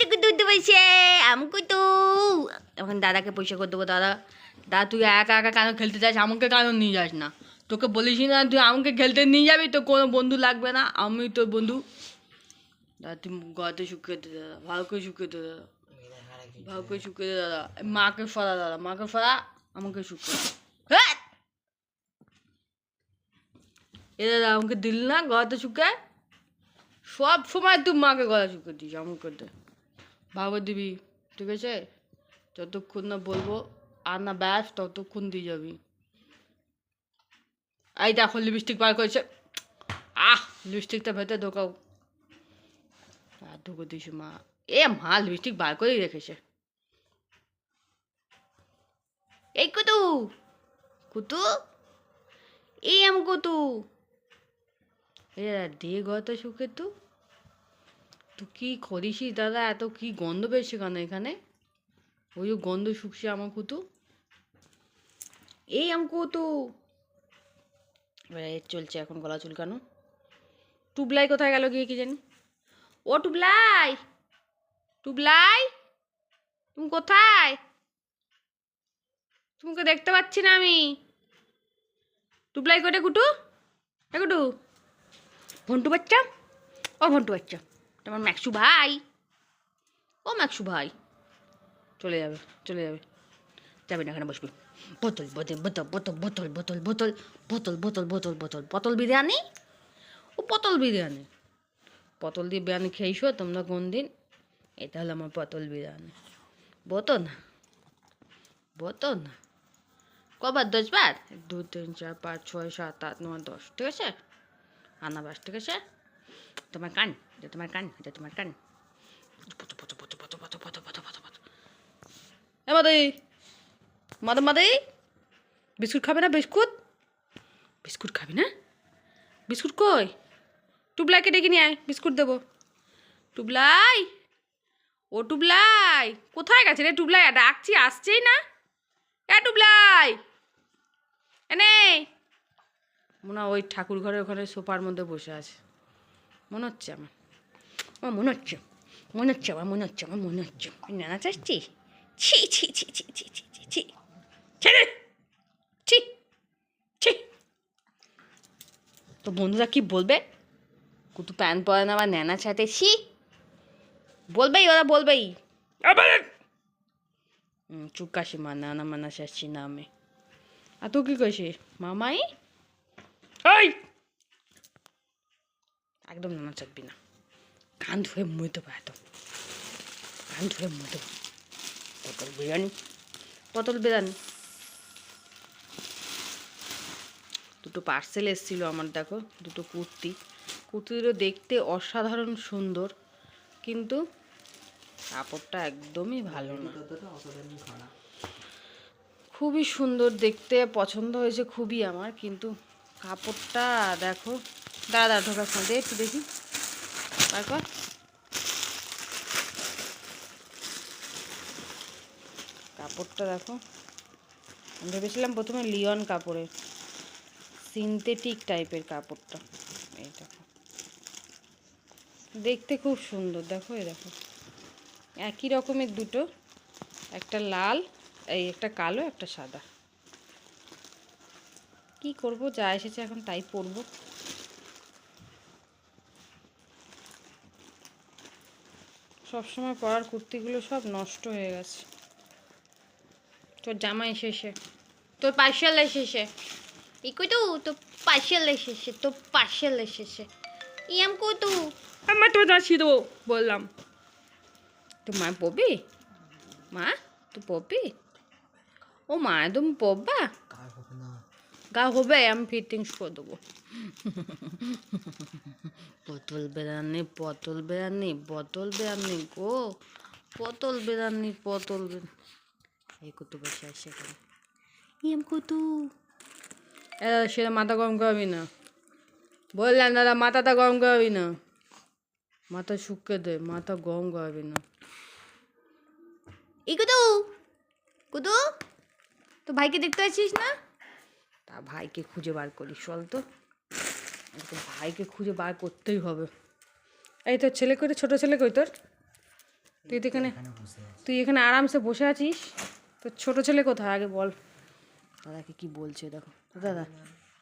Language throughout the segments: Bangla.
তো কুতু বলছে আমাকে তো এখন দাদাকে পয়সা করে দেবো দাদা দাদা তুই একা একা কেন খেলতে যাস আমাকে কেন নিয়ে যাস না তোকে বলিস না তুই আমাকে খেলতে নিয়ে যাবি তো কোনো বন্ধু লাগবে না আমি তোর বন্ধু দাদা তুই গলাতে শুকিয়ে দে দাদা ভালো করে শুকিয়ে দে দাদা ভালো করে শুকিয়ে দে দাদা মাকে ফরা দাদা মাকে ফরা আমাকে শুকিয়ে দে। এ দাদা আমাকে দিল না গলাতে শুকে সব সময় তুই মাকে গলা শুকে দিস আমাকে দে ভালো দিবি, ঠিক আছে? যতক্ষণ না বলব, আর না ব্যাস, ততক্ষণ দিয়ে যাবি। এই দেখো লিপস্টিক বার করেছে। আহ লিপস্টিকটা ভেতরে ঢোকাও। আর ঢুকে দিস মা। এ মা লিপস্টিক বার করেই রেখেছে। এই কুতু কুতু, এই আম কুতু। এ দে গত সুখে তু কি করিস দাদা, এত কি গন্ধ পেয়েছে কেন এখানে? ওই গন্ধ শুকছে আমার কুতু। এই আম কুতু। চলছে এখন গলা চুলকানো। টুবলাই কোথায় গেল গিয়ে কি জানি? ও টুবলাই! টুবলাই! তুমি কোথায়? তোমাকে দেখতে পাচ্ছি না আমি। টুবলাই কোটে? কুটু কুটু। ভন্টু বাচ্চা? ও ভন্টু বাচ্চা। তোমার ম্যাক্সু ভাই ও ম্যাক্সু ভাই চলে যাবে চলে যাবে যাবে না এখানে বসবি বোতল বোতল বোতল বোতল বোতল বোতল বোতল বোতল বোতল বোতল বোতল বিরিয়ানি ও পটল বিরিয়ানি পটল দিয়ে বিরিয়ানি খেয়েছো তোমরা কোন দিন এটা হলো আমার পটল বিরিয়ানি বোতো না বোতো না কবার দশবার দু তিন চার পাঁচ ছয় সাত আট নয় দশ ঠিক আছে আনাবাস ঠিক আছে তোমার কান এটা তোমার কান এটা তোমার কান এ মাদাই মাদা মাদাই বিস্কুট খাবে না বিস্কুট বিস্কুট খাবে না বিস্কুট কই টুবলাইকে ডেকে নিয়ে আয় বিস্কুট দেবো টুবলাই ও টুবলাই কোথায় গেছে রে টুবলাই ডাকছি আসছেই না এ টুবলাই এনে মনে ওই ঠাকুর ঘরে ওখানে সোফার মধ্যে বসে আছে। মনে হচ্ছে আমার। আমার মনে হচ্ছে মনে হচ্ছে আমার মনে হচ্ছে আমার মনে হচ্ছে নানা চাচ্ছি? ছি ছি ছি ছি ছি ছি ছি ছি। ছেড়ে ছি ছি। তো বন্ধুরা কি বলবে? কুতু প্যান্ট পরে না আমার ন্যানা ছাতে ছি। বলবেই ওরা বলবেই। হুম, চুপ কাশি মা নানা মানা শাসছি নামে। আর তুই কি কইছিস? মামাই? এই! একদম নানা চাকবি না। কান ধুয়ে মুই দেবো এত কান ধুয়ে মুই দেবো পটল বিরিয়ানি। পটল বিরিয়ানি। দুটো পার্সেল এসেছিল আমার, দেখো, দুটো কুর্তি। কুর্তিগুলো দেখতে অসাধারণ সুন্দর, কিন্তু কাপড়টা একদমই ভালো না। খুবই সুন্দর দেখতে, পছন্দ হয়েছে খুবই আমার, কিন্তু কাপড়টা, দেখো দাঁড়া দাঁড়া, ঢোকার সময় একটু দেখি। তারপর? কাপড়টা দেখো। ভেবেছিলাম প্রথমে লিওন কাপড়ের, সিনথেটিক টাইপের কাপড়টা। এই দেখো। দেখতে খুব সুন্দর, দেখো, এই দেখো। একই রকমের দুটো, একটা লাল, এই একটা কালো, একটা সাদা। কি করব, যা এসেছে এখন তাই পরবো। সবসময় পরার কুর্তিগুলো সব নষ্ট হয়ে গেছে। তোর জামা এসেছে তোর পার্সেল এসেছে ইকো তো? তো পার্সেল এসেছে তো পার্সেল এসেছে ইয়াম কো তো? আমার তো দাঁড়িয়ে দেবো বললাম। তো মা পবি মা তুই পবি ও মা তুমি পববা গা হবে আমি ফিটিংস করে দেবো। পটল বিরিয়ানি পটল বিরিয়ানি পটল বিরিয়ানি গো পটল বিরিয়ানি পটল এই কুতু বসে আসে এখানে। এম কুতু এ সে মাথা গরম করবি না। বললাম দাদা মাথাটা গরম করবি না। মাথা শুকিয়ে দে মাথা গরম করবি না। এই কুতু কুতু তো ভাইকে দেখতে পাচ্ছিস না? তা ভাইকে খুঁজে বার করিস চল তো। ভাইকে খুঁজে বার করতেই হবে। এই তোর ছেলে কই রে? ছোট ছেলে কই তোর? তুই তো এখানে তুই এখানে আরামসে বসে আছিস? তোর ছোট ছেলে কোথায়? আগে বল। দাদাকে কি বলছে দেখো। দাদা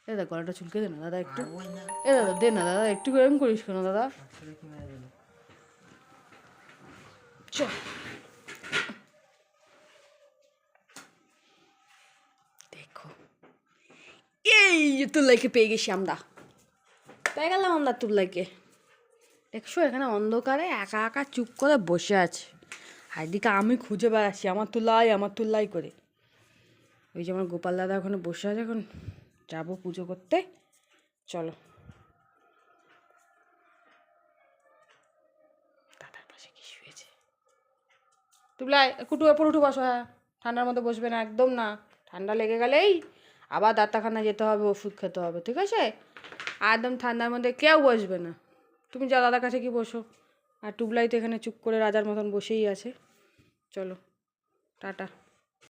এ দাদা গলাটা চুলকে দে না দাদা একটু। এ দাদা দে না দাদা একটু এরকম করিস কেন দাদা? আসলে কি মেরে দিল? চ। দেখো। তুল্লাইকে পেয়ে গেছি আমরা। পেয়ে গেলাম আমরা তুল্লাইকে। দেখছ, এখানে অন্ধকারে একা একা চুপ করে বসে আছে। এদিকে আমি খুঁজে বেড়াচ্ছি, আমার তুলাই আমার তুল্লাই করে। ওই যে আমার গোপাল দাদা ওখানে বসে আছে এখন, যাব পুজো করতে। চলো। দাদার পাশে কি শুয়েছে? তুবলাই কুটু এপর উঠু বসো হ্যাঁ। ঠান্ডার মধ্যে বসবে না, একদম না। ঠান্ডা লেগে গেলেই আবার ডাক্তারখানা যেতে হবে, ওষুধ খেতে হবে, ঠিক আছে? একদম ঠান্ডার মধ্যে কেউ বসবে না। তুমি যা দাদার কাছে কি বসো। আর টুবলাই তো এখানে চুপ করে রাজার মতন বসেই আছে। চলো, টাটা।